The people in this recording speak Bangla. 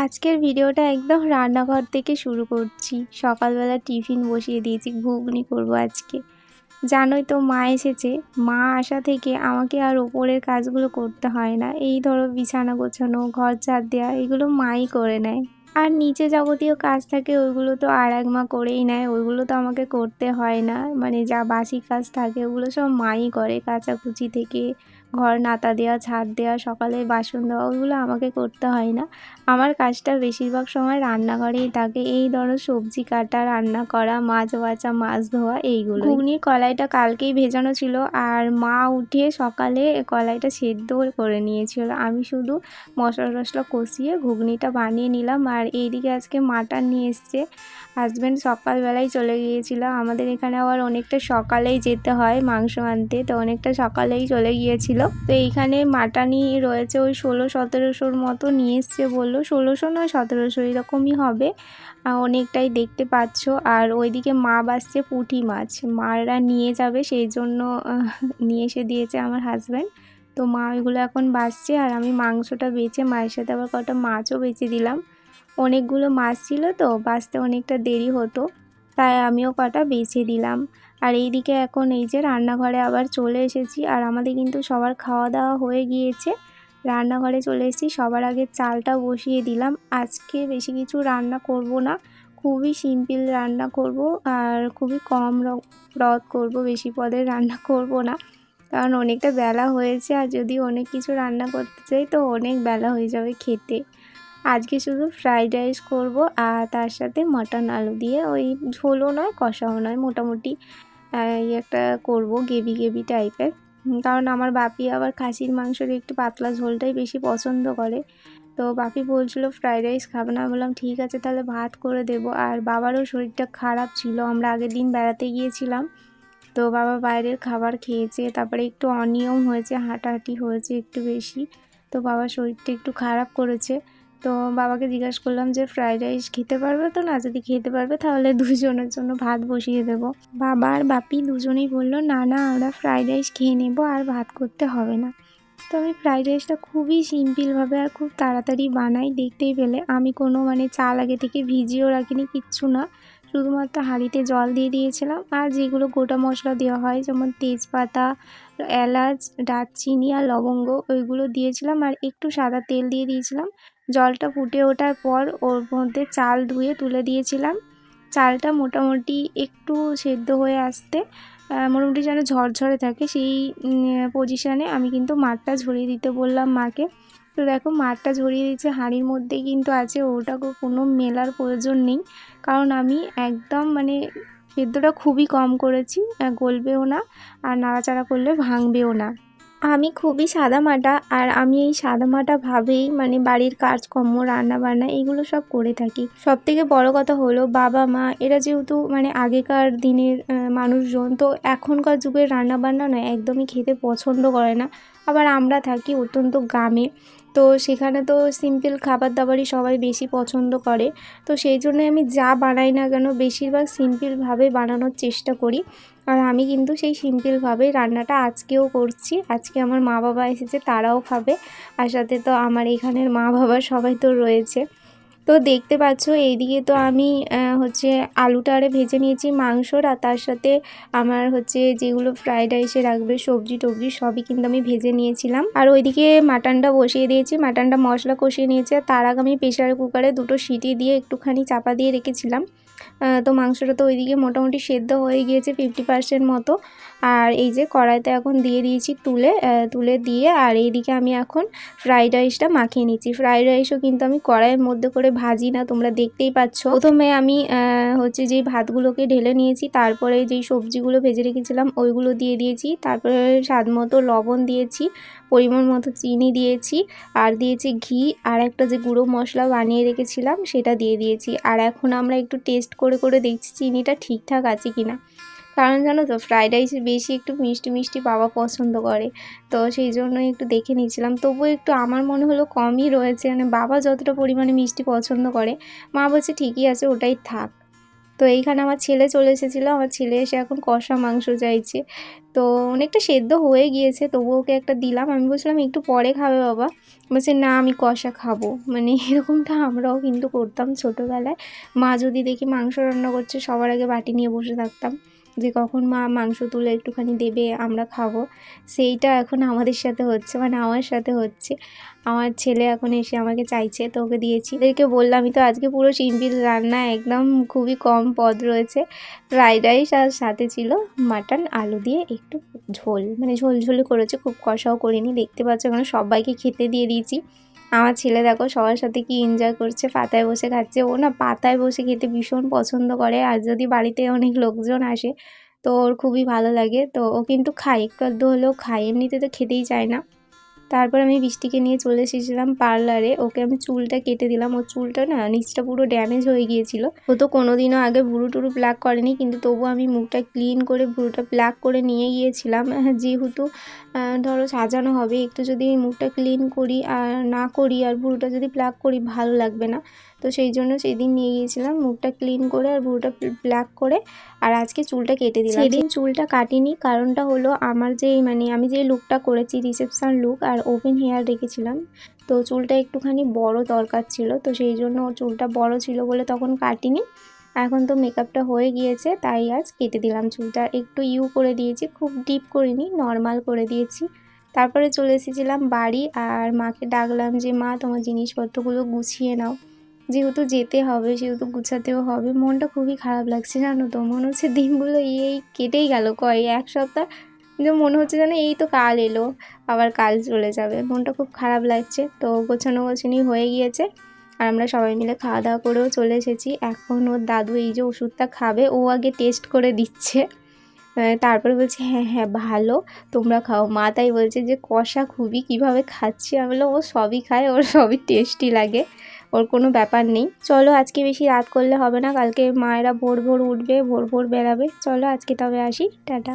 আজকের ভিডিওটা একদম রান্নাঘর থেকে শুরু করছি। সকালবেলা টিফিন বসিয়ে দিয়েছি, ঘুগনি করব আজকে। জানোই তো মা এসেছে। মা আসা থেকে আমাকে আর ওপরের কাজগুলো করতে হয় না। এই ধরো বিছানা গোছানো, ঘর ঝাড় দেওয়া এগুলো মাই করে নেয়। আর নিচে যাবতীয় কাজ থাকে, ওইগুলো তো আর এক মা করেই নেয়। ওইগুলো তো আমাকে করতে হয় না। মানে যা বাসি কাজ থাকে, ওগুলো সব মাই করে। কাচাকুচি থেকে ঘর নাতা দেওয়া ছাদ দেওয়া সকালে বাসন দেওয়া ওগুলো আমাকে করতে হয় না। আমার কাজটা বেশিরভাগ সময় রান্নাঘরেই থাকে। এই ধরো সবজি কাটা, রান্না করা, মাছ বাছা মাছ ধোয়া এইগুলো ঘুগনির কলাইটা কালকেই ভেজানো ছিল আর মা উঠে সকালে কলাইটা সেদ্ধ করে নিয়েছিল। আমি শুধু মশলা টশলা কষিয়ে ঘুগনিটা বানিয়ে নিলাম আর এইদিকে আজকে মাটন নিয়ে এসছে। হাজব্যান্ড সকালবেলায় চলে গিয়েছিল। আমাদের এখানে আবার অনেকটা সকালেই যেতে হয় মাংস আনতে, তো অনেকটা সকালেই চলে গিয়েছিল। তো এইখানে মাটানি রয়েছে ওই ষোলো সতেরোশোর মতো নিয়ে এসছে বলল ষোলোশো নয়, সতেরোশো এরকমই হবে। অনেকটাই দেখতে পাচ্ছ। আর ওইদিকে মা বাসছে পুঁটি মাছ। মারা নিয়ে যাবে, সেই জন্য নিয়ে এসে দিয়েছে আমার হাজব্যান্ড তো মা ওইগুলো এখন বাসছে আর আমি মাংসটা বেছে, মায়ের সাথে আবার কটা মাছও বেছে দিলাম। অনেকগুলো মাছ ছিল তো বাঁচতে অনেকটা দেরি হতো, তাই আমিও কটা বেছে দিলাম। আর এইদিকে এখন এই যে রান্নাঘরে আবার চলে এসেছি, আর আমাদের কিন্তু সবার খাওয়া দাওয়া হয়ে গিয়েছে। রান্নাঘরে চলে এসেছি। সবার আগে চালটা বসিয়ে দিলাম। আজকে বেশি কিছু রান্না করব না। খুবই সিম্পল রান্না করব আর খুবই কম রদ করব, বেশি পদের রান্না করব না। কারণ অনেকটা বেলা হয়েছে আর যদি অনেক কিছু রান্না করতে চাই তো অনেক বেলা হয়ে যাবে খেতে। আজকে শুধু ফ্রাইড রাইস করব আর তার সাথে মটন আলু দিয়ে ওই ঝোলও নয়, কষাও নয়, মোটামুটি একটা করব গেবি গেবি টাইপের। কারণ আমার বাপি আবার খাসির মাংসের একটু পাতলা ঝোলটাই বেশি পছন্দ করে। তো বাপি বলছিল, ফ্রাইড রাইস খাবে না। বললাম, ঠিক আছে, তাহলে ভাত করে দেব। আর বাবারও শরীরটা খারাপ ছিল। আমরা আগের দিন বেড়াতে গিয়েছিলাম। তো বাবা বাইরের খাবার খেয়েছে, তারপরে একটু অনিয়ম হয়েছে, হাঁটাহাঁটি হয়েছে একটু বেশি। তো বাবার শরীরটা একটু খারাপ করেছে। তো বাবাকে জিজ্ঞাসা করলাম যে ফ্রাইড রাইস খেতে পারবে তো না? যদি খেতে পারবে তাহলে দুজনের জন্য ভাত বসিয়ে দেবো। বাবা আর বাপি দুজনেই বলল, না না, আমরা ফ্রাইড রাইস খেয়ে নেব, আর ভাত করতে হবে না। তো আমি ফ্রাইড রাইসটা খুবই সিম্পলভাবে আর খুব তাড়াতাড়ি বানাই দেখতেই পেলে। আমি কোনো মানে চাল আগে থেকে ভিজিয়েও রাখিনি, কিচ্ছু না। শুধুমাত্র হাঁড়িতে জল দিয়ে দিয়েছিলাম। আর যেগুলো গোটা মশলা দেওয়া হয়, যেমন তেজপাতা, এলাচ, দারচিনি আর লবঙ্গ, ওইগুলো দিয়েছিলাম। আর একটু সাদা তেল দিয়ে দিয়েছিলাম। জলটা ফুটে ওঠার পর ওর মধ্যে চাল ধুয়ে তুলে দিয়েছিলাম। চালটা মোটামুটি একটু সেদ্ধ হয়ে আসতে মোটামুটি যেন ঝরঝরে থাকে, সেই পজিশানে আমি কিন্তু মাঠটা ঝরিয়ে দিতে বললাম মাকে। তো দেখো মাঠটা ঝরিয়ে দিচ্ছে হাঁড়ির মধ্যে কিন্তু আছে, ওটাকে কোনো মেলার প্রয়োজন নেই। কারণ আমি একদম মানে সেদ্ধটা খুবই কম করেছি গলবেও না, আর নাড়াচাড়া করলে ভাঙবেও না। আমি খুবই সাদামাটা আর আমি এই সাদামাটা ভাবেই মানে বাড়ির কাজকর্ম রান্না বান্না এগুলো সব করে থাকি। সব থেকে বড় কথা হলো বাবা, মা এরা যেহেতু মানে আগেকার দিনের মানুষজন, তো এখনকার যুগের রান্না বান্না নয়, একদমই খেতে পছন্দ করে না। আবার আমরা থাকি অত্যন্ত গ্রামে, তো সেখানে তো সিম্পল খাবার দাবারই সবাই বেশি পছন্দ করে। তো সেই জন্য আমি যা বানাই না কেন, বেশিরভাগ সিম্পলভাবে বানানোর চেষ্টা করি। আর আমি কিন্তু সেই সিম্পলভাবে রান্নাটা আজকেও করছি। আজকে আমার মা বাবা এসেছে, তারাও খাবে। আর সাথে তো আমার এখানের মা বাবা সবাই তো রয়েছে। তো দেখতে পাচ্ছ, এইদিকে তো আমি হচ্ছে আলুটা আরে ভেজে নিয়েছি, মাংসর। আর তার সাথে আমার হচ্ছে যেগুলো ফ্রাইড রাইসে রাখবে, সবজি টবজি, সবই কিন্তু আমি ভেজে নিয়েছিলাম। আর ওইদিকে মাটনটা বসিয়ে দিয়েছি মাটনটা মশলা কষিয়ে নিয়েছি। আর তার আগে আমি প্রেশার কুকারে দুটো সিটি দিয়ে একটুখানি চাপা দিয়ে রেখেছিলাম। তো মাংসটা তো ওইদিকে মোটামুটি সেদ্ধ হয়ে গিয়েছে ফিফটি পার্সেন্ট মতো। আর এই যে কড়াইতে এখন দিয়ে দিয়েছি তুলে তুলে দিয়ে, আর এইদিকে আমি এখন ফ্রাইড রাইসটা মাখিয়ে নিচ্ছি। ফ্রাইড রাইসও কিন্তু আমি কড়াইয়ের মধ্যে করে ভাজি না, তোমরা দেখতেই পাচ্ছ। প্রথমে আমি হচ্ছে যেই ভাতগুলোকে ঢেলে নিয়েছি, তারপরে যেই সবজিগুলো ভেজে রেখেছিলাম ওইগুলো দিয়ে দিয়েছি। তারপরে স্বাদ মতো লবণ দিয়েছি, পরিমাণ মতো চিনি দিয়েছি, আর দিয়েছি ঘি, আর একটা যে গুঁড়ো মশলা বানিয়ে রেখেছিলাম সেটা দিয়ে দিয়েছি। আর এখন আমরা একটু টেস্ট করে করে দেখছি চিনিটা ঠিকঠাক আছে কি না কারণ জানো তো ফ্রাইড রাইস বেশি একটু মিষ্টি মিষ্টি বাবা পছন্দ করে। তো সেই জন্যই একটু দেখে নিয়েছিলাম। তবুও একটু আমার মনে হলো কমই রয়েছে। মানে বাবা যতটা পরিমাণে মিষ্টি পছন্দ করে, মা বলছে ঠিকই আছে, ওটাই থাক। তো এইখানে আমার ছেলে চলে এসেছিল। আমার ছেলে এসে এখন কষা মাংস চাইছে। তো অনেকটা সেদ্ধ হয়ে গিয়েছে তবু ওকে একটা দিলাম। আমি বলছিলাম, একটু পরে খাবে বাবা। বলছে, না, আমি কষা খাব। মানে এরকমটা আমরাও কিন্তু করতাম ছোটোবেলায়। মা যদি দেখি মাংস রান্না করছে, সবার আগে বাটি নিয়ে বসে থাকতাম। যে কখন মা মাংস তুলে একটুখানি দেবে, আমরা খাব। সেইটা এখন আমাদের সাথে হচ্ছে মানে আমার সাথে হচ্ছে। আমার ছেলে এখন এসে আমাকে চাইছে, তো ওকে দিয়েছি। এদেরকে বললামই তো আজকে পুরো সিম্পল রান্না একদম খুবই কম পদ রয়েছে। ফ্রাইড রাইস আর সাথে ছিল মাটন, আলু দিয়ে একটু ঝোল। মানে ঝোল করেছে, খুব কষাও করিনি। দেখতে পাচ্ছ এখানে সবাইকে খেতে দিয়ে দিয়েছি। আমার ছেলে দেখো সবার সাথে কি এনজয় করছে, পাতায় বসে খাচ্ছে। ও না পাতায় বসে খেতে ভীষণ পছন্দ করে আর যদি বাড়িতে অনেক লোকজন আসে, তো ওর খুবই ভালো লাগে। তো ও কিন্তু খায়, একটু আধটু হলেও খায়। এমনিতে তো খেতেই চায় না। তারপর আমি বৃষ্টিকে নিয়ে চলে এসেছিলাম পার্লারে। ওকে আমি চুলটা কেটে দিলাম। ওর চুলটা না নিচটা পুরো ড্যামেজ হয়ে গিয়েছিল। ও তো কোনোদিনও আগে ভুরু টুরু প্লাক করেনি কিন্তু তবু আমি মুখটা ক্লিন করে ভুরুটা প্লাক করে নিয়ে গিয়েছিলাম। যেহেতু ধরো সাজানো হবে একটু যদি মুখটা ক্লিন করি আর না করি আর ভুরুটা যদি প্লাক করি ভালো লাগবে না। তো সেই জন্য সেই দিন নিয়ে গিয়েছিলাম মুখটা ক্লিন করে আর ভুরুটা প্লাক করে। আর আজকে চুলটা কেটে দিলাম। সেদিন চুলটা কাটিনি কারণটা হলো আমার যে মানে আমি যে লুকটা করেছি রিসেপশান লুক আর ওপেন হেয়ার রেখেছিলাম তো চুলটা একটুখানি বড় দরকার ছিল, তো সেই জন্য ওর চুলটা বড় ছিল বলে তখন কাটিনি। এখন তো মেকআপটা হয়ে গিয়েছে, তাই আজ কেটে দিলাম চুলটা। একটু ইউ করে দিয়েছি, খুব ডিপ করিনি, নর্মাল করে দিয়েছি। তারপরে চলে এসেছিলাম বাড়ি আর মাকে ডাকলাম যে, মা, তোমার জিনিসপত্রগুলো গুছিয়ে নাও। যেহেতু যেতে হবে, সেহেতু গুছাতেও হবে। মনটা খুবই খারাপ লাগছে জানো তো, মনে হচ্ছে দিনগুলো এই কেটেই গেল, কয়, এক সপ্তাহ যে মনে হচ্ছে যেন এই তো কাল এলো, আবার কাল চলে যাবে। মনটা খুব খারাপ লাগছে। তো গোছানো গোছানি হয়ে গিয়েছে আর আমরা সবাই মিলে খাওয়া দাওয়া করেও চলে এসেছি। এখন ওর দাদু এই যে ওষুধটা খাবে, ও আগে টেস্ট করে দিচ্ছে। তারপরে বলছে হ্যাঁ হ্যাঁ ভালো, তোমরা খাও। মা তাই বলছে যে, কষা খুবই, কীভাবে খাচ্ছি? আমি বললাম, ও সবই খায়, ওর সবই টেস্টি লাগে, ওর কোনো ব্যাপার নেই। চলো আজকে বেশি রাত করলে হবে না, কালকে মায়েরা ভোর ভোর উঠবে, ভোর ভোর বেরাবে। চলো আজকে তবে আসি, টাটা।